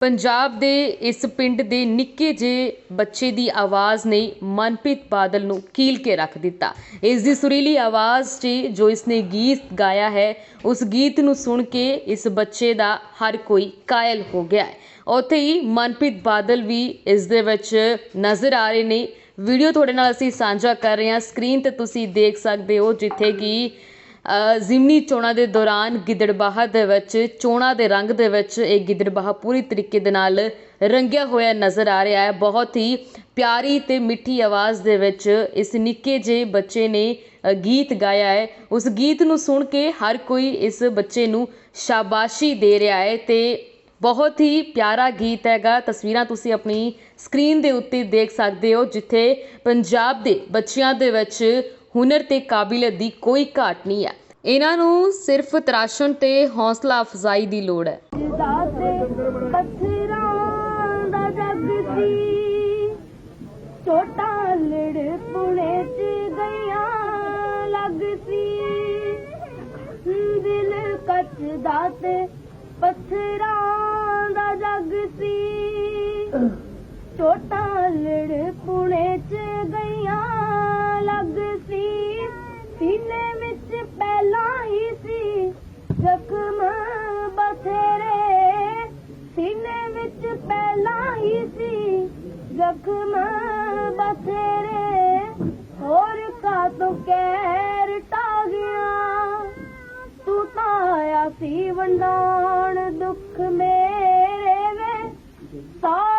ਪੰਜਾਬ ਦੇ ਇਸ ਪਿੰਡ ਦੇ ਨਿੱਕੇ ਜਿਹੇ ਬੱਚੇ ਦੀ ਆਵਾਜ਼ ਨੇ ਮਨਪ੍ਰੀਤ ਬਾਦਲ ਨੂੰ ਕੀਲ ਕੇ ਰੱਖ ਦਿੱਤਾ। ਇਸ ਦੀ ਸੁਰੀਲੀ ਆਵਾਜ਼ 'ਚ ਜੋ ਇਸ ਨੇ ਗੀਤ ਗਾਇਆ ਹੈ, ਉਸ ਗੀਤ ਨੂੰ ਸੁਣ ਕੇ ਇਸ ਬੱਚੇ ਦਾ ਹਰ ਕੋਈ ਕਾਇਲ ਹੋ ਗਿਆ ਹੈ। ਉੱਥੇ ਹੀ ਮਨਪ੍ਰੀਤ ਬਾਦਲ ਵੀ ਇਸ ਦੇ ਵਿੱਚ ਨਜ਼ਰ ਆ ਰਹੇ ਨੇ। ਵੀਡੀਓ ਤੁਹਾਡੇ ਨਾਲ ਅਸੀਂ ਸਾਂਝਾ ਕਰ ਰਹੇ ਹਾਂ। ਸਕਰੀਨ ਤੇ ਤੁਸੀਂ ਦੇਖ ਸਕਦੇ ਹੋ ਜਿੱਥੇ ਕਿ ਜ਼ਿਮਨੀ ਚੋਣਾਂ ਦੇ ਦੌਰਾਨ ਗਿੱਦੜਬਾਹਾ ਦੇ ਵਿੱਚ, ਚੋਣਾਂ ਦੇ ਰੰਗ ਦੇ ਵਿੱਚ ਇਹ ਗਿੱਦੜਬਾਹਾ ਪੂਰੀ ਤਰੀਕੇ ਦੇ ਨਾਲ ਰੰਗਿਆ ਹੋਇਆ ਨਜ਼ਰ ਆ ਰਿਹਾ ਹੈ। ਬਹੁਤ ਹੀ ਪਿਆਰੀ ਤੇ ਮਿੱਠੀ ਆਵਾਜ਼ ਦੇ ਵਿੱਚ ਇਸ ਨਿੱਕੇ ਜਿਹੇ ਬੱਚੇ ਨੇ ਗੀਤ ਗਾਇਆ ਹੈ। ਉਸ ਗੀਤ ਨੂੰ ਸੁਣ ਕੇ ਹਰ ਕੋਈ ਇਸ ਬੱਚੇ ਨੂੰ ਸ਼ਾਬਾਸ਼ੀ ਦੇ ਰਿਹਾ ਹੈ ਤੇ ਬਹੁਤ ਹੀ ਪਿਆਰਾ ਗੀਤ ਹੈਗਾ। ਤਸਵੀਰਾਂ ਤੁਸੀਂ ਆਪਣੀ ਸਕਰੀਨ ਦੇ ਉੱਤੇ ਦੇਖ ਸਕਦੇ ਹੋ, ਜਿੱਥੇ ਪੰਜਾਬ ਦੇ ਬੱਚਿਆਂ ਦੇ ਵਿੱਚ ਹੁਨਰ ਤੇ ਕਾਬਲੀਅਤ ਦੀ ਕੋਈ ਘਾਟ ਨਹੀਂ ਹੈ। ਇਹਨਾਂ ਨੂੰ ਸਿਰਫ ਤਰਾਸ਼ਣ ਤੇ ਹੌਸਲਾ ਅਫਜ਼ਾਈ ਦੀ ਲੋੜ ਹੈ। ਸੀ। ਛੋਟਾ ਲੜ ਪੁਣੇ ਚ ਗਈਆਂ ਲੱਗ ਸੀ। ਦਿਲ ਕੱਚਦਾ ਤੇ ਪੱਥਰਾਂ ਦਾ ਜੱਗ ਸੀ। ਛੋਟਾ ਲੜ ਪੁਣੇ ਚ ਪਹਿਲਾਂ ਹੀ ਸੀ ਜ਼ਖਮ ਬਥੇਰੇ, ਹੋਰ ਕਾ ਤੋਂ ਕਹਿਰ ਟਾ ਗਿਆ ਤੂੰ ਤਾਂ ਆਇਆ ਸੀ ਵੰਡਾਉਣ ਦੁੱਖ ਮੇਰੇ ਵੇ ਸਾ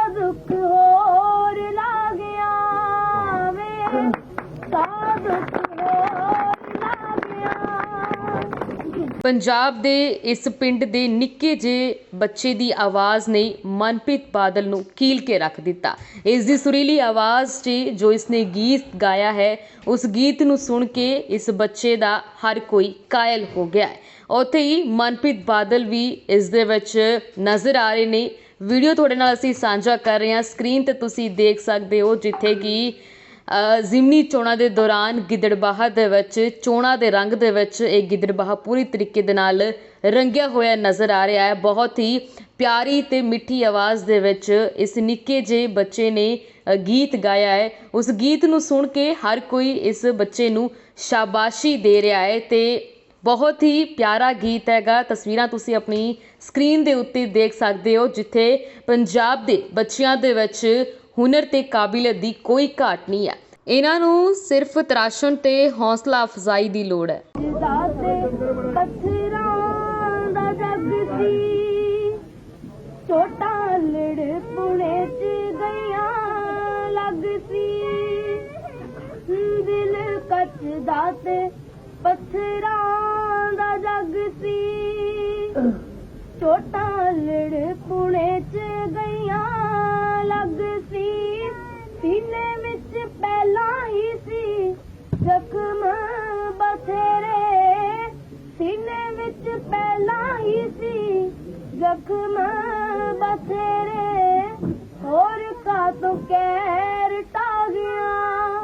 ਪੰਜਾਬ ਦੇ ਇਸ ਪਿੰਡ ਦੇ ਨਿੱਕੇ ਜਿਹੇ ਬੱਚੇ ਦੀ ਆਵਾਜ਼ ਨੇ ਮਨਪ੍ਰੀਤ ਬਾਦਲ ਨੂੰ ਕੀਲ ਕੇ ਰੱਖ ਦਿੱਤਾ। ਇਸ ਦੀ ਸੁਰੀਲੀ ਆਵਾਜ਼ 'ਚ ਜੋ ਇਸਨੇ ਗੀਤ ਗਾਇਆ ਹੈ, ਉਸ ਗੀਤ ਨੂੰ ਸੁਣ ਕੇ ਇਸ ਬੱਚੇ ਦਾ ਹਰ ਕੋਈ ਕਾਇਲ ਹੋ ਗਿਆ ਹੈ। ਉੱਥੇ ਹੀ ਮਨਪ੍ਰੀਤ ਬਾਦਲ ਵੀ ਇਸ ਦੇ ਵਿੱਚ ਨਜ਼ਰ ਆ ਰਹੇ ਨੇ। ਵੀਡੀਓ ਤੁਹਾਡੇ ਨਾਲ ਅਸੀਂ ਸਾਂਝਾ ਕਰ ਰਹੇ ਹਾਂ। ਸਕਰੀਨ ਤੇ ਤੁਸੀਂ ਦੇਖ ਸਕਦੇ ਹੋ ਜਿੱਥੇ ਕਿ ਜ਼ਿਮਨੀ ਚੋਣਾਂ ਦੇ ਦੌਰਾਨ ਗਿੱਦੜਬਾਹਾ ਦੇ ਵਿੱਚ, ਚੋਣਾਂ ਦੇ ਰੰਗ ਦੇ ਵਿੱਚ ਇਹ ਗਿੱਦੜਬਾਹਾ ਪੂਰੀ ਤਰੀਕੇ ਦੇ ਨਾਲ ਰੰਗਿਆ ਹੋਇਆ ਨਜ਼ਰ ਆ ਰਿਹਾ ਹੈ। ਬਹੁਤ ਹੀ ਪਿਆਰੀ ਤੇ ਮਿੱਠੀ ਆਵਾਜ਼ ਦੇ ਵਿੱਚ ਇਸ ਨਿੱਕੇ ਜਿਹੇ ਬੱਚੇ ਨੇ ਗੀਤ ਗਾਇਆ ਹੈ। ਉਸ ਗੀਤ ਨੂੰ ਸੁਣ ਕੇ ਹਰ ਕੋਈ ਇਸ ਬੱਚੇ ਨੂੰ ਸ਼ਾਬਾਸ਼ੀ ਦੇ ਰਿਹਾ ਹੈ ਤੇ ਬਹੁਤ ਹੀ ਪਿਆਰਾ ਗੀਤ ਹੈਗਾ। ਤਸਵੀਰਾਂ ਤੁਸੀਂ ਆਪਣੀ ਸਕਰੀਨ ਦੇ ਉੱਤੇ ਦੇਖ ਸਕਦੇ ਹੋ, ਜਿੱਥੇ ਪੰਜਾਬ ਦੇ ਬੱਚਿਆਂ ਦੇ ਵਿੱਚ ਹੁਨਰ ਤੇ ਕਾਬਲੀਅਤ ਦੀ ਕੋਈ ਘਾਟ ਨਹੀਂ ਹੈ। ਇਹਨਾਂ ਨੂੰ ਸਿਰਫ ਤਰਾਸ਼ਣ ਤੇ ਹੌਸਲਾ ਅਫਜ਼ਾਈ ਦੀ ਲੋੜ ਹੈ। ਦਾਤੇ ਸੀ। ਛੋਟਾ ਲੜ ਪੁਣੇ ਚ ਗਈਆਂ ਲੱਗ ਸੀ। ਦਿਲ ਕੱਚਦਾ ਤੇ ਪੱਥਰਾਂ ਦਾ ਜੱਗ ਸੀ। ਛੋਟਾ ਲੜ ਪੁਣੇ ਚ ਗਈਆਂ ਕਾ ਟਾ ਗਿਆ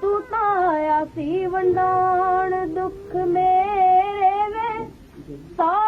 ਤੂੰ ਤਾਂ ਆਇਆ ਸੀ ਵੰਡਾਣ ਦੁੱਖ ਮੇਰੇ ਵੇ। ਸਾ